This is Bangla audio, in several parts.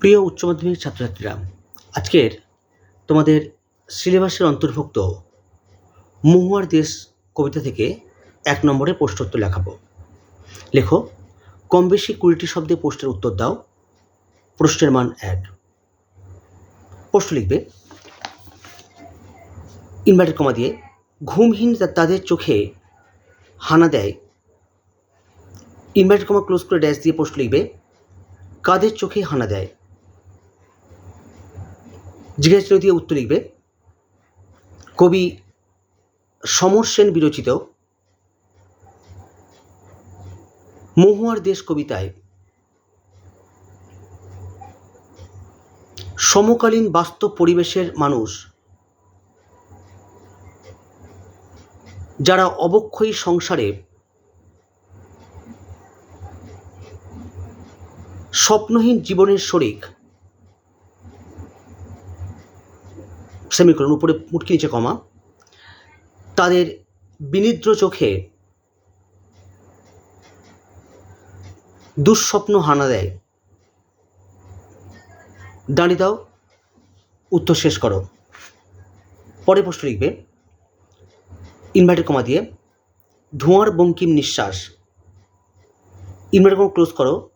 প্রিয় উচ্চ মাধ্যমিক ছাত্রছাত্রীরা, আজকের তোমাদের সিলেবাসের অন্তর্ভুক্ত মহুয়ার দেশ কবিতা থেকে এক নম্বরে প্রশ্নোত্তর লেখাবো। লেখো, কম বেশি কুড়িটি শব্দে প্রশ্নের উত্তর দাও, প্রশ্নের মান এক। প্রশ্ন লিখবে ইনভার্টেড কমা দিয়ে, ঘুমহীন তাদের চোখে হানা দেয়। ইনভার্টেড কমা ক্লোজ করে ড্যাশ দিয়ে প্রশ্ন লিখবে, কাদের চোখে হানা দেয়? জিজ্ঞাসা দিয়ে উত্তর লিখবে। কবি সমর সেন বিরচিত মহুয়ার দেশ কবিতায় সমকালীন বাস্তব পরিবেশের মানুষ যারা অবক্ষয়ী সংসারে স্বপ্নহীন জীবনের শরিক সেমিকোলন, উপরে মুটকি, নিচে কমা। তাদের বিনিদ্র চোখে দুঃস্বপ্ন হানা দেয়। দাঁড়িয়ে দাও, উত্তর শেষ করো। পরে প্রশ্ন লিখবে। ইনভার্টেড কমা দিয়ে, ধোঁয়ার বঙ্কিম নিঃশ্বাস। ইনভার্টেড কমা ক্লোজ করো।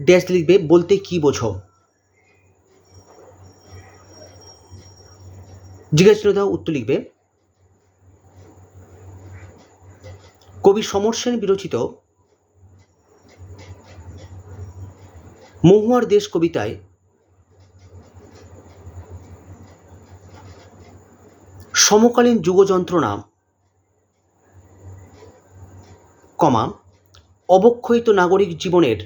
ড্যাশ লিখবে, বলতে কি বোঝো? জিজ্ঞাসা দাও, উত্তর লিখবে। কবি সমর সেন বিরচিত মহুয়ার দেশ কবিতায় সমকালীন যুগ যন্ত্রণা কমা, অবক্ষয়িত নাগরিক জীবনের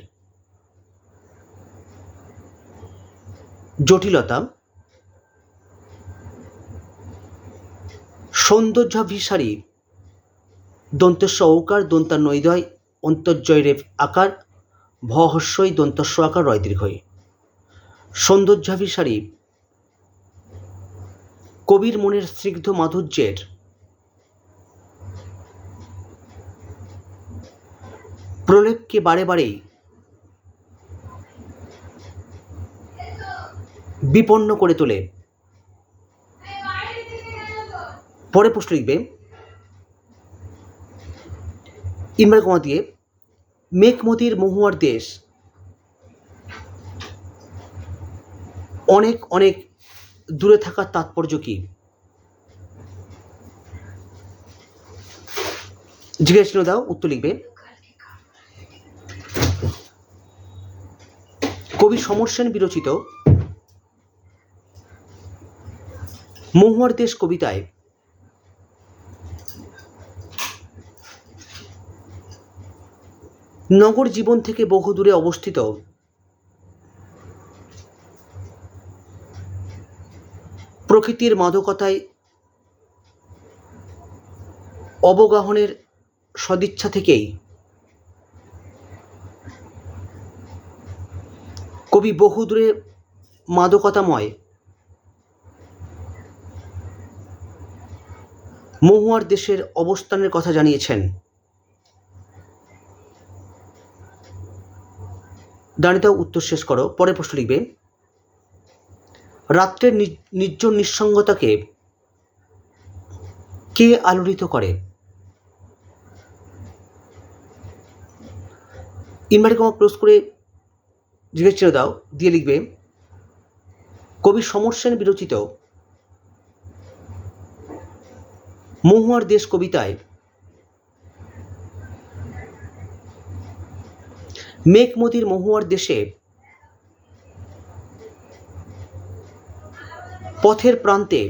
জটিলতা সৌন্দর্যাভিসারী। দন্তস্ব ঔকার দন্তার নৈদয় অন্তর্জয় রেফ আকার, ভহস্যই দন্তস্ব আকার রয় দীর্ঘই সৌন্দর্যাভিসারী। কবির মনের স্নিগ্ধ মাধুর্যের প্রলেপকে বারে বারেই বিপন্ন করে তোলে। পরে প্রশ্ন লিখবে, ইমরান কমা দিয়ে মেঘমতির মহুয়ার দেশ। অনেক অনেক দূরে থাকার তাৎপর্য কি? জিজ্ঞাসা দাও, উত্তর লিখবে। কবি সমর সেন বিরচিত মহুয়ার দেশ কবিতায় নগর জীবন থেকে বহু দূরে অবস্থিত। প্রকৃতির মাদকতায় অবগাহনের সদিচ্ছা থেকেই কবি বহু দূরে মাদকতাময় মহুয়ার দেশের অবস্থানের কথা জানিয়েছেন। দাঁড়িয়ে উত্তর শেষ করো পরে প্রশ্ন লিখবে। রাত্রের নির্জন নিঃসঙ্গতাকে কে আলোড়িত করে? ইনভার্টার কমা ক্লোজ করে জিজ্ঞেস ছেড়ে দাও, দিয়ে লিখবে, কবি সমর সেন বিরচিত মহুয়ার দেশ কবিতায় মেঘমতির মহুয়ার দেশে পথের প্রান্তে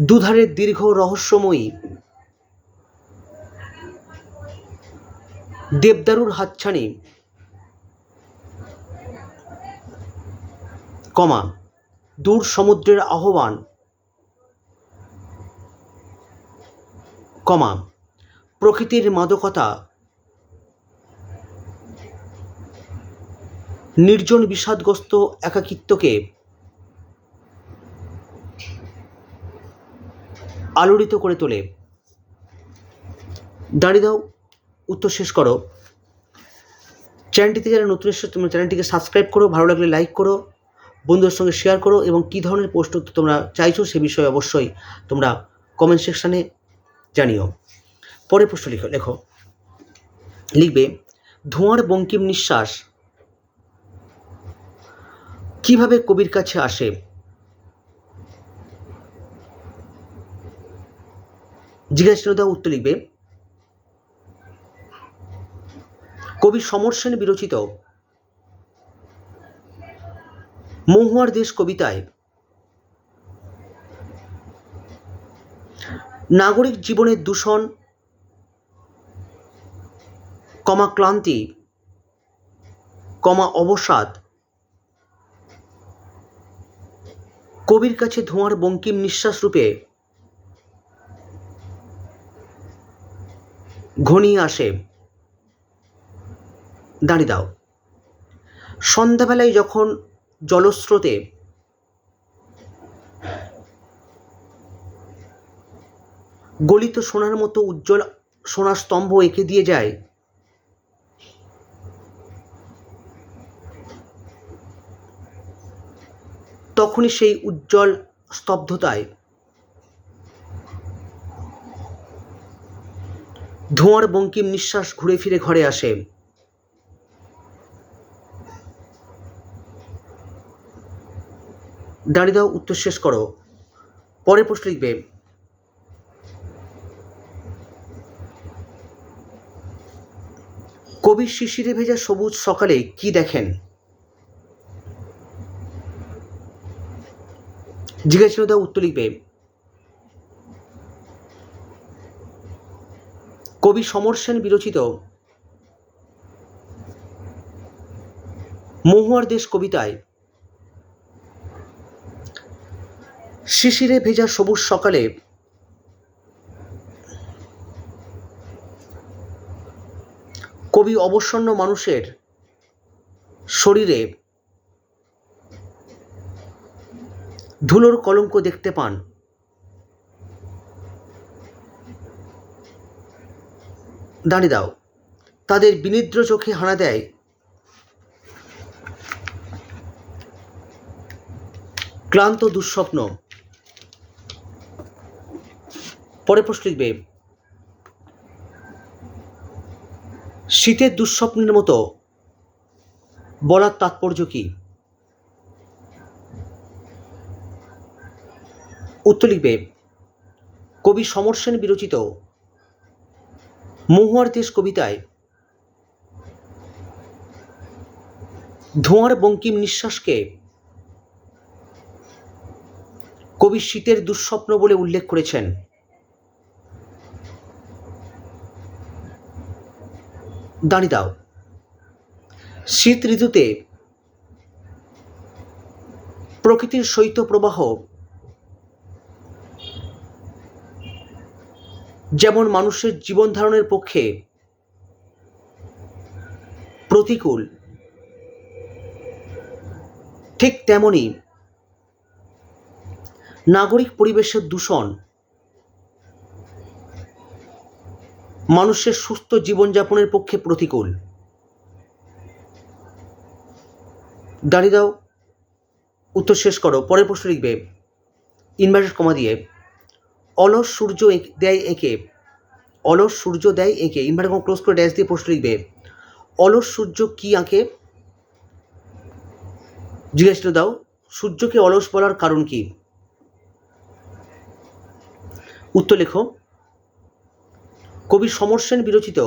দুধারের দীর্ঘ রহস্যময়ী দেবদারুর হাতছানি, কমা, দূর সমুদ্রের আহ্বান, কমা প্রকৃতির মাদকতা। নির্জন বিষাদগ্রস্ত একাকিত্বকে আলোড়িত করে তোলে। দাঁড়িয়ে দাও, উত্তর শেষ করো। চ্যানেলটিতে যারা নতুন এসেছ, তোমরা চ্যানেলটিকে সাবস্ক্রাইব করো, ভালো লাগলে লাইক করো, বন্ধুদের সঙ্গে শেয়ার করো এবং কী ধরনের প্রশ্ন তোমরা চাইছো সে বিষয়ে অবশ্যই তোমরা কমেন্ট সেকশানে জানিও। পরের প্রশ্ন লিখো লেখো। লিখবে, ধোঁয়ার বঙ্কিম নিঃশ্বাস কীভাবে কবির কাছে আসে? জিজ্ঞাসা উত্তর লিখবে, কবি সমর সেন বিরচিত, মহুয়ার দেশ কবিতায়, নাগরিক জীবনের দূষণ কমা ক্লান্তি, কমা অবসাদ। কবির কাছে ধোঁয়ার বঙ্কিম নিঃশ্বাস রূপে ঘনিয়ে আসে। দাঁড়িয়ে দাও। সন্ধ্যাবেলায় যখন জলস্রোতে গলিত সোনার মতো উজ্জ্বল সোনার স্তম্ভ এঁকে দিয়ে যায় তখনই সেই উজ্জ্বল স্তব্ধতায় ধোঁয়ার বঙ্কিম নিঃশ্বাস ঘুরে ফিরে ঘরে আসে। দাঁড়িয়ে দাও, উত্তর শেষ করো। পরে প্রশ্ন লিখবে। কবি শিশিরে ভেজা সবুজ সকালে কি দেখেন? জিজ্ঞাসা দাও, উত্তর লিখবে। কবি সমর সেন বিরচিত মহুয়ার দেশ কবিতায়, শিশিরে ভেজা সবুজ সকালে কবি অবসন্ন মানুষের শরীরে ধুলোর কলঙ্ক দেখতে পান। দাঁড়িয়ে দাও। তাদের বিনিদ্র চোখে হানা দেয়। ক্লান্ত, দুঃস্বপ্ন। পরে প্রশ্ন লিখবে। শীতের দুঃস্বপ্নের মতো বলার তাৎপর্য কি? উত্তর কবি সমর সেন বিরচিত, মহুয়ার দেশ কবিতায়, ধোঁয়ার বঙ্কিম নিঃশ্বাসকে, কবি শীতের দুঃস্বপ্ন বলে উল্লেখ করেছেন। দাঁড়িয়ে দাও, শীত ঋতুতে প্রকৃতির শৈত্য প্রবাহ যেমন মানুষের জীবন ধারণের পক্ষে প্রতিকূল, ঠিক তেমনি নাগরিক পরিবেশের দূষণ, মানুষের সুস্থ জীবনযাপনের পক্ষে প্রতিকূল। দাঁড়িয়ে দাও, উত্তর শেষ করো, পরের প্রশ্ন লিখবে ইনভার্টেড কমা দিয়ে। অলস সূর্য দেয় এঁকে। অলস সূর্য দেয় এঁকে। ইনভার্টার ক্লোজ করে ড্যাশ দিয়ে প্রশ্ন লিখবে। অলস সূর্য কি আঁকে? জিজ্ঞাসা দাও, সূর্যকে অলস বলার কারণ কি? উত্তর লেখো। কবি সমর সেন বিরচিত।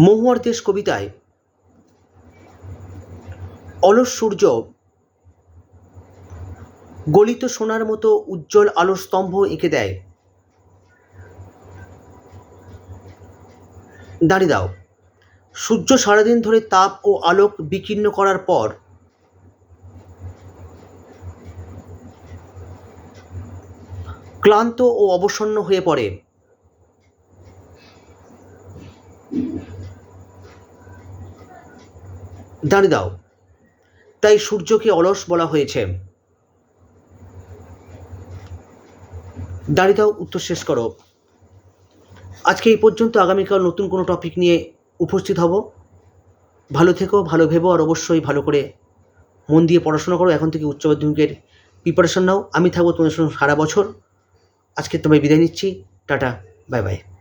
মহুয়ার দেশ কবিতায়, অলস সূর্য গলিত সোনার মতো উজ্জ্বল আলোর স্তম্ভ এঁকে দেয়। দাঁড়িয়ে দাও। সূর্য সারাদিন ধরে তাপ ও আলোক বিকীর্ণ করার পর ক্লান্ত ও অবসন্ন হয়ে পড়ে। দাঁড়িয়ে দাও। তাই সূর্যকে অলস বলা হয়েছে। দাঁড়িয়ে দাও, উত্তর শেষ করো। আজকে এই পর্যন্ত আগামীকাল নতুন কোনো টপিক নিয়ে উপস্থিত হব। ভালো থেকো, ভালো ভেবো, আর অবশ্যই ভালো করে মন দিয়ে পড়াশোনা করো। এখন থেকে উচ্চ মাধ্যমিকের প্রিপারেশন নাও। আমি থাকব তোমাদের সঙ্গে সারা বছর। আজকে তোমায় বিদায় নিচ্ছি। Tata bye bye